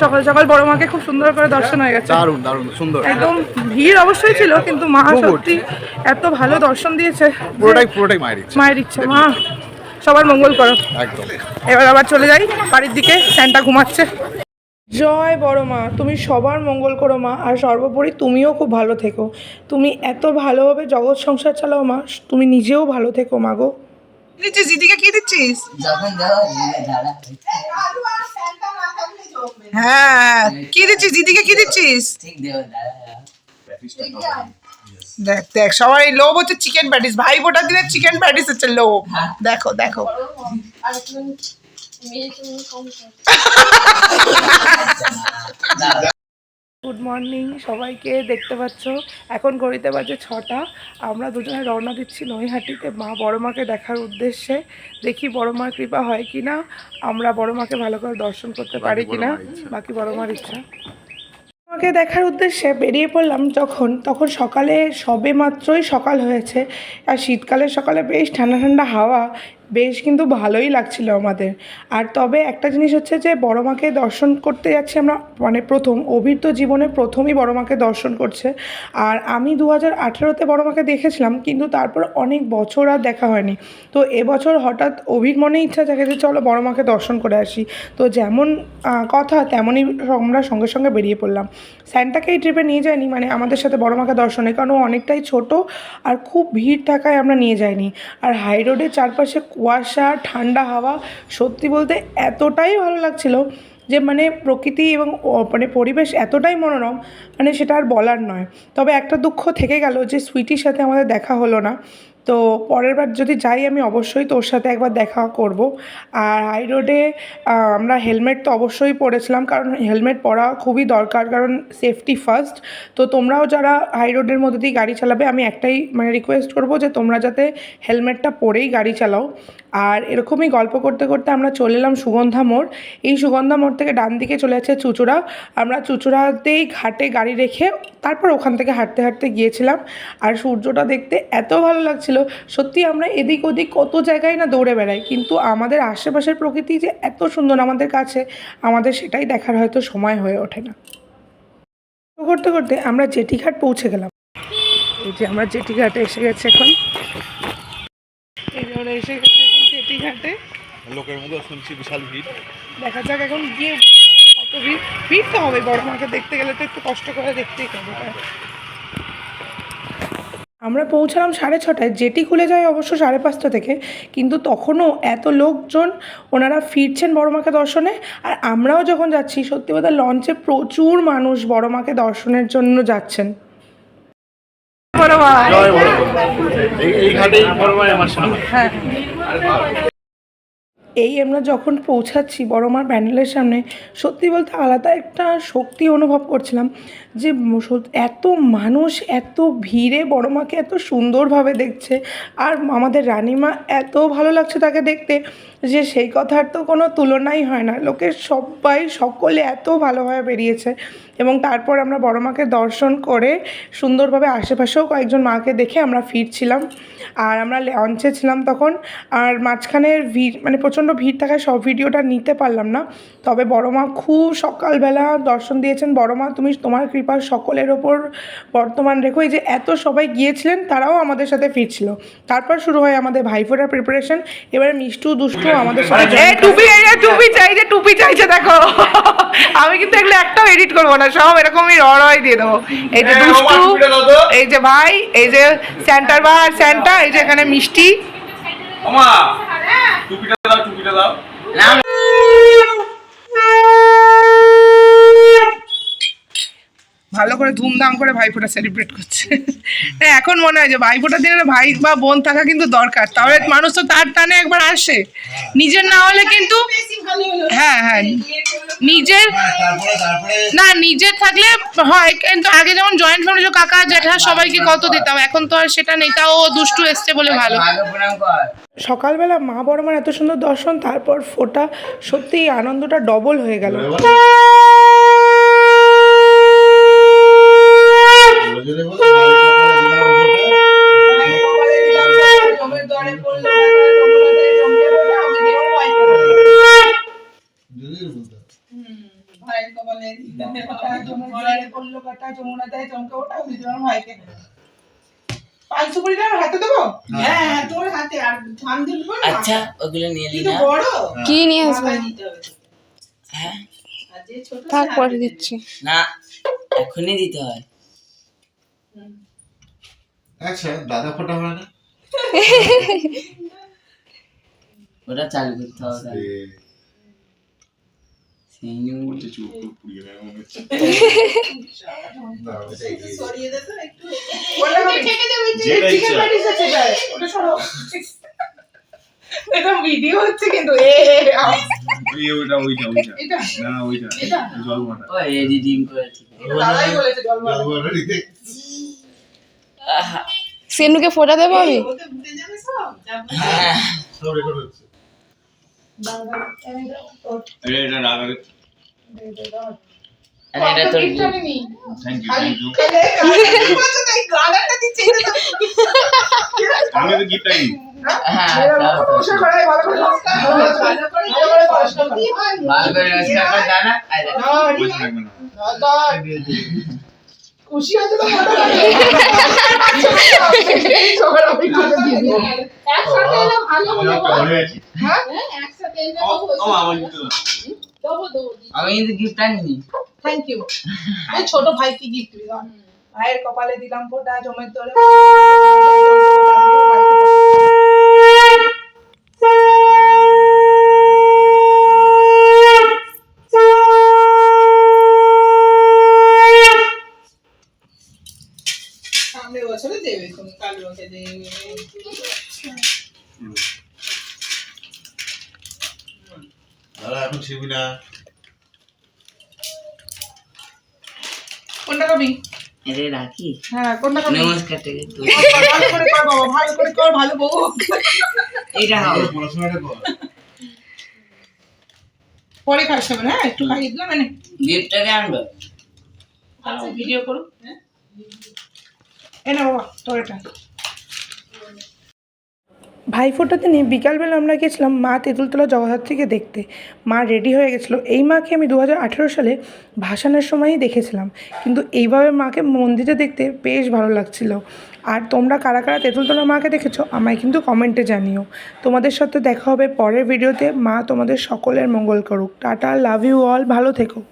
সকাল সকাল বড় মাকে খুব সুন্দর করে দর্শন হয়ে গেছে। দারুণ দারুণ সুন্দর। একদম ভিড় অবশ্যই ছিল কিন্তু মা। সত্যি এত ভালো দর্শন দিয়েছে পুরোটাই পুরোটাই মায়ের ইচ্ছা। মায়ের ইচ্ছা। মা সবার মঙ্গল করো। একদম। এবার আবার চলে যাই বাড়ির দিকে স্যান্টা ঘুমাচ্ছে। জয় বড় মা তুমি সবার মঙ্গল করো মা আর সর্বোপরি তুমিও খুব ভালো থেকো। তুমি এত ভালোভাবে জগৎ সংসার চালাও মা তুমি নিজেও ভালো থেকো মা গো। দিচ্ছিস দিদিকে কি দিচ্ছিস? যখন যাও দাঁড়া হ্যাঁ কি দিচ্ছিস? দিদিকে কি দিচ্ছিস? দেখ দেখ সবাই লোভ হচ্ছে চিকেন প্যাটিস ভাই ফোটা দিনে চিকেন প্যাটিস হচ্ছে লোভ। দেখো দেখো। গুড মর্নিং সবাইকে দেখতে পাচ্ছ। এখন ঘড়িতে বাজে ছটা। আমরা দুজনে রওনা দিচ্ছি নৈহাটিতে মা বড় মাকে দেখার উদ্দেশ্যে। দেখি বড় মার কৃপা হয় কি না আমরা বড় মাকে ভালো করে দর্শন করতে পারি কি না বাকি বড় মার ইচ্ছা। আমাকে দেখার উদ্দেশ্যে বেরিয়ে পড়লাম যখন। তখন সকালে সবে মাত্রই সকাল হয়েছে। আর শীতকালের সকালে বেশ ঠান্ডা ঠান্ডা হাওয়া বেশ কিন্তু ভালোই লাগছিল আমাদের। আর তবে একটা জিনিস হচ্ছে যে, বড় মাকে দর্শন করতে যাচ্ছি আমরা মানে প্রথম, অভির তো জীবনে প্রথমই বড় মাকে দর্শন করছে। আর আমি দু হাজার আঠেরোতে বড় মাকে দেখেছিলাম, কিন্তু তারপর অনেক বছর আর দেখা হয়নি। তো এবছর হঠাৎ অভির মনে ইচ্ছা থাকে যে, চলো বড় মাকে দর্শন করে আসি। তো যেমন কথা, তেমনই আমরা সঙ্গে সঙ্গে বেরিয়ে পড়লাম। স্যান্টাকে এই ট্রিপে নিয়ে যায়নি মানে আমাদের সাথে বড় মাকে দর্শনে কারণ অনেকটাই ছোট আর খুব ভিড় থাকায় আমরা নিয়ে যাইনি। আর হাই রোডের চারপাশে কুয়াশা, ঠান্ডা হাওয়া, সত্যি বলতে এতটাই ভালো লাগছিল যে মানে প্রকৃতি এবং মানে পরিবেশ এতটাই মনোরম মানে সেটা আর বলার নয়। তবে একটা দুঃখ থেকে গেল যে সুইটির সাথে আমাদের দেখা হলো না। তো পরের বার যদি যাই আমি অবশ্যই তোর সাথে একবার দেখা করব। আর হাই রোডে আমরা হেলমেট তো অবশ্যই পরেছিলাম কারণ হেলমেট পরা খুবই দরকার কারণ সেফটি ফার্স্ট তো তোমরাও যারা হাই রোডের মধ্যে দিয়ে গাড়ি চালাবে, আমি একটাই মানে রিকোয়েস্ট করব যে তোমরা যাতে হেলমেটটা পরেই গাড়ি চালাও। আর এরকমই গল্প করতে করতে আমরা চলে এলাম সুগন্ধা মোড়। এই সুগন্ধা মোড় থেকে ডান দিকে চলে যাচ্ছে চুচুড়া। আমরা চুচুড়াতেই ঘাটে গাড়ি রেখে তারপর ওখান থেকে হাঁটতে হাঁটতে গিয়েছিলাম। আর সূর্যটা দেখতে এত ভালো লাগছিল। সত্যি আমরা এদিক ওদিক কত জায়গায় না দৌড়ে বেড়াই। কিন্তু আমাদের আশেপাশের প্রকৃতি যে এত সুন্দর আমাদের কাছে, আমাদের সেটাই দেখার হয়তো সময় হয়ে ওঠে না। করতে করতে আমরা জেটিঘাট পৌঁছে গেলাম। এই যে আমরা জেটিঘাটে এসে গেছি এখন। এই এসে গেছি। জেটিঘাটে লোকের মধ্যে শুনছি বিশাল ভিড়। দেখা যাক এখন গিয়ে কত ভিড়। ভিড় তো হবে বড় মাকে দেখতে গেলে তো একটু কষ্ট করে দেখতেই হবে। আমরা পৌঁছালাম সাড়ে ছটায় যেটি খুলে যায় অবশ্য সাড়ে পাঁচটা থেকে কিন্তু তখনও এত লোকজন ওনারা ফিরছেন বড় মাকে দর্শনে আর আমরাও যখন যাচ্ছি সত্যি কথা লঞ্চে প্রচুর মানুষ বড় মাকে দর্শনের জন্য যাচ্ছেন। এই আমার যখন পৌঁছাচ্ছি বড় মার প্যান্ডেলের সামনে, সত্যি বলতে আলাদা একটা শক্তি অনুভব করছিলাম যে এত মানুষ, এত ভিড়ে বড় মাকে এত সুন্দরভাবে দেখছে, আর আমাদের রানিমা এত ভালো লাগছে তাকে দেখতে যে সেই কথার তো কোনো তুলনাই হয় না। লোকের সবাই, সকলে এত ভালোভাবে বেরিয়েছে। এবং তারপর আমরা বড় মাকে দর্শন করে সুন্দরভাবে আশেপাশেও কয়েকজন মাকে দেখে আমরা ফিরছিলাম। আর আমরা লঞ্চে ছিলাম তখন। আর মাঝখানের ভিড় মানে প্রচণ্ড ভিড় থাকায় সব ভিডিওটা নিতে পারলাম না। তবে বড় মা খুব সকালবেলা দর্শন দিয়েছেন। বড় মা তুমি তোমার কৃপা সকলের ওপর বর্তমান রেখো। এই যে এত সবাই গিয়েছিলেন তারাও আমাদের সাথে ফিরছিল। তারপর শুরু হয় আমাদের ভাইফোঁটার প্রিপারেশন এবারে মিষ্টু দুষ্টু আমাদের সাথে টুপি টুপি চাইছে টুপি চাইছে দেখো। আমি কিন্তু এগুলো একটাও এডিট করব না। সব এরকমই রড়াই দিয়ে দেবো। এই যে দুষ্টু এই যে ভাই এই যে সেন্টার বা সেন্টার এই যে এখানে মিষ্টি। দাও দাও। ভালো করে ধুমধাম করে ভাইফোঁটা সেলিব্রেট করছে। হ্যাঁ, এখন মনে হয় যে ভাইফোঁটার দিনে ভাই বা বোন থাকা কিন্তু দরকার। তাহলে মানুষ তো তার টানে একবার আসে। নিজের না হলে কিন্তু হ্যাঁ হ্যাঁ। নিজের তারপরে না নিজের থাকলে হয়। কিন্তু আগে যেমন জয়েন্ট ফ্যামিলি কাকা জ্যাঠা সবাইকে কত দিতাম? এখন তো আর সেটা নেই। তাও দুষ্টু এসছে বলে ভালো। সকালবেলা মা বড় মার এত সুন্দর দর্শন তারপর ফোটা সত্যি আনন্দটা ডবল হয়ে গেল। যদি বলো, হ্যাঁ। হ্যাঁ আচ্ছা ওগুলো নিয়ে কি আসবে? হ্যাঁ। থাক পরে দিচ্ছি। না এখনই দিতে হয়। আচ্ছা দাদা ফোটা হয় না? ওটা চালু করতে হবে এটা ভিডিও হচ্ছে কিন্তু এ আ- ওইটা ওইটা ওইটা। না না ওইটা জল মাটা ও এডিটিং করেছে। এটা দাদাই বলেছে জল মারো। সেনুকে ফোটা দেবো আমি? ওতে উঠে যাবে সব? যাবে হ্যাঁ। আমি তো গিফট আনি হ্যাঁ করাই ভালো করে নমস্কার দাদা খুশি তো দিয়ে দিই একসাথে এলে ভালো হ্যাঁ? একসাথে এলে গিফট দাও দেবো দেবো আমি কিন্তু গিফট আনিনি। থ্যাংক ইউ আমি ছোট ভাই কি গিফট দিলাম ভাইয়ের কপালে দিলাম ফোটা জমের তোরে সামনে বছরে দেবে তুমি কাল দেবে দাদা এখন শিবি না কোনটা কবি এরে রাখি হ্যাঁ কোনটা কবি নমস্কার থেকে ভালো করে কর বাবা ভালো করে কর ভালো বউ এইটা হবে পড়াশোনাটা কর পরে খাস হবে হ্যাঁ একটু খাইয়ে দিলাম মানে গিফটটাকে আনব ভিডিও করো এ না বাবা, তোর বিকালবেলা আমরা গেছিলাম মা তেঁতুলতলা জগদ্ধাত্রীকে দেখতে। মা রেডি হয়ে গেছিল। এই মাকে আমি দু হাজার আঠেরো সালে ভাসানের সময়ই দেখেছিলাম। কিন্তু এইভাবে মাকে মন্দিরে দেখতে বেশ ভালো লাগছিল। আর তোমরা কারা কারা তেঁতুলতলা মাকে দেখেছ, আমায় কিন্তু কমেন্টে জানিও। তোমাদের সাথে দেখা হবে পরের ভিডিওতে। মা তোমাদের সকলের মঙ্গল করুক। Tata, love you all. ভালো থেকো।